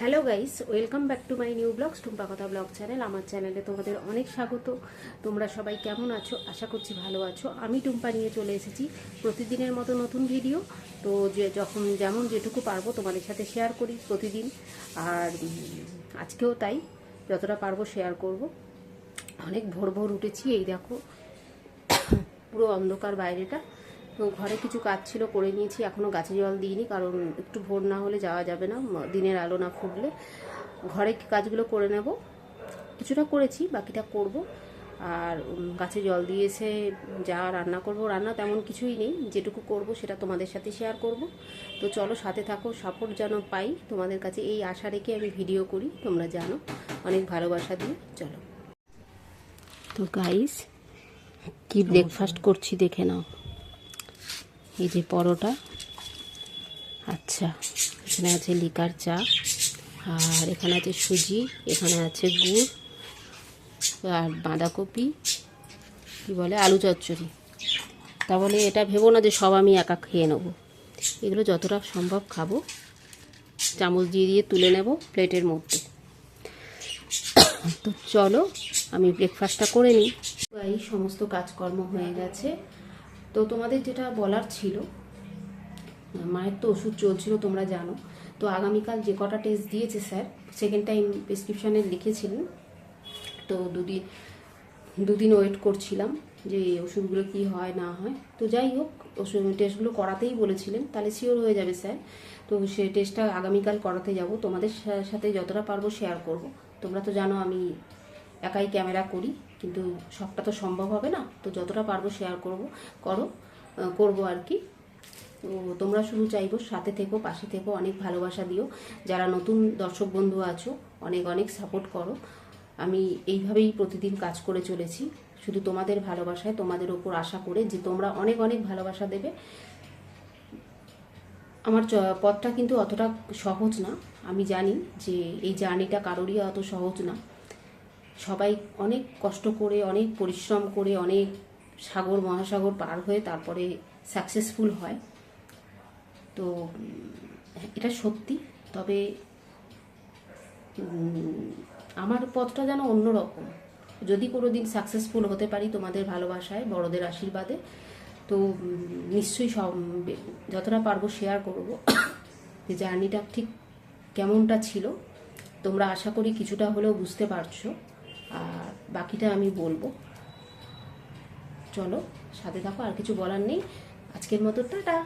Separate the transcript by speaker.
Speaker 1: Hello guys welcome back to my new vlogs Tumpa কথা blog channel আমার চ্যানেলে তোমাদের অনেক স্বাগত। তোমরা সবাই কেমন আছো? আশা করছি ভালো আছো। আমি টুম্পা নিয়ে চলে এসেছি প্রতিদিনের মতো নতুন ভিডিও তো যে যখন যেমন যেটুকু পারব তোমাদের সাথে শেয়ার করি প্রতিদিন। আর আজকেও তাই যতটা পারব শেয়ার করব। অনেক ভোর ভোর উঠেছি, এই দেখো, পুরো অন্ধকার বাইরেটা। তো ঘরে কিছু কাজ ছিল করে নিয়েছি। এখনও গাছে জল দিইনি কারণ একটু ভোর না হলে যাওয়া যাবে না। দিনের আলো না ফুটলে। ঘরে কাজগুলো করে নেব? কিছুটা করেছি বাকিটা করব। আর গাছে জল দিয়েছে যা রান্না করব। রান্না তেমন কিছুই নেই। যেটুকু করব সেটা তোমাদের সাথে শেয়ার করব। তো চলো সাথে থাকো সাপোর্ট যেন পাই। তোমাদের কাছে এই আশা রেখে আমি ভিডিও করি তোমরা জানো। অনেক ভালোবাসা দিয়ে চলো। তো গাইস কি ব্রেকফাস্ট করছি দেখে নাও। এই যে পরোটা। আচ্ছা এখানে আছে লিকার চা। আর এখানে আছে সুজি, এখানে আছে গুড়, আর বাঁধাকপি, কি বলে, আলু চচ্চড়ি। তা বলে এটা ভেবো না যে সব আমি একা খেয়ে নেব। এগুলো যতটা সম্ভব খাব। চামচ দিয়ে দিয়ে তুলে নেব প্লেটের মধ্যে। তো চলো, আমি ব্রেকফাস্টটা করে নিই। এই সমস্ত কাজকর্ম হয়ে গেছে। তো তোমাদের যেটা বলার ছিল, মায়ের তো ওষুধ চলছিল, তোমরা জানো। তো আগামীকাল যে কটা টেস্ট দিয়েছে স্যার সেকেন্ড টাইম প্রেসক্রিপশানে লিখেছিলেন। তো দুদিন দুদিন ওয়েট করছিলাম যে ওষুধগুলো কি হয়, না হয়। তো যাই হোক, ওষুধ টেস্টগুলো করাতেই বলেছিলেন, তাহলে শিওর হয়ে যাবে স্যার তো সে টেস্টটা আগামীকাল করাতে যাব। তোমাদের সাথে যতটা পারব শেয়ার করব। তোমরা তো জানো আমি একাই ক্যামেরা করি। কিন্তু সবটা তো সম্ভব হবে না। তো যতটা পারব শেয়ার করব, করো করব আর কি। তো তোমরা শুধু চাইব সাথে থেকো, পাশে থেকো, অনেক ভালোবাসা দিও। যারা নতুন দর্শক বন্ধু আছো, অনেক অনেক সাপোর্ট করো। আমি এইভাবেই প্রতিদিন কাজ করে চলেছি। শুধু তোমাদের ভালোবাসায়, তোমাদের ওপর আশা করে যে তোমরা অনেক অনেক ভালোবাসা দেবে। আমার পথটা কিন্তু অতটা সহজ না। আমি জানি যে এই জার্নিটা কারোরই অত সহজ না। সবাই অনেক কষ্ট করে, অনেক পরিশ্রম করে, অনেক সাগর, মহাসাগর পার হয়ে তারপরে সাকসেসফুল হয়। তো এটা সত্যি। তবে আমার পথটা যেন অন্যরকম। যদি কোনো দিন সাকসেসফুল হতে পারি তোমাদের ভালোবাসায়, বড়দের আশীর্বাদে, তো নিশ্চয়ই সব, যতটা পারব শেয়ার করব। যে জার্নিটা ঠিক কেমনটা ছিল, তোমরা আশা করি কিছুটা হলেও বুঝতে পারছ। আর বাকিটা আমি বলব। চলো সাথে থাকো আর কিছু বলার নেই। আজকের মতো টাটা।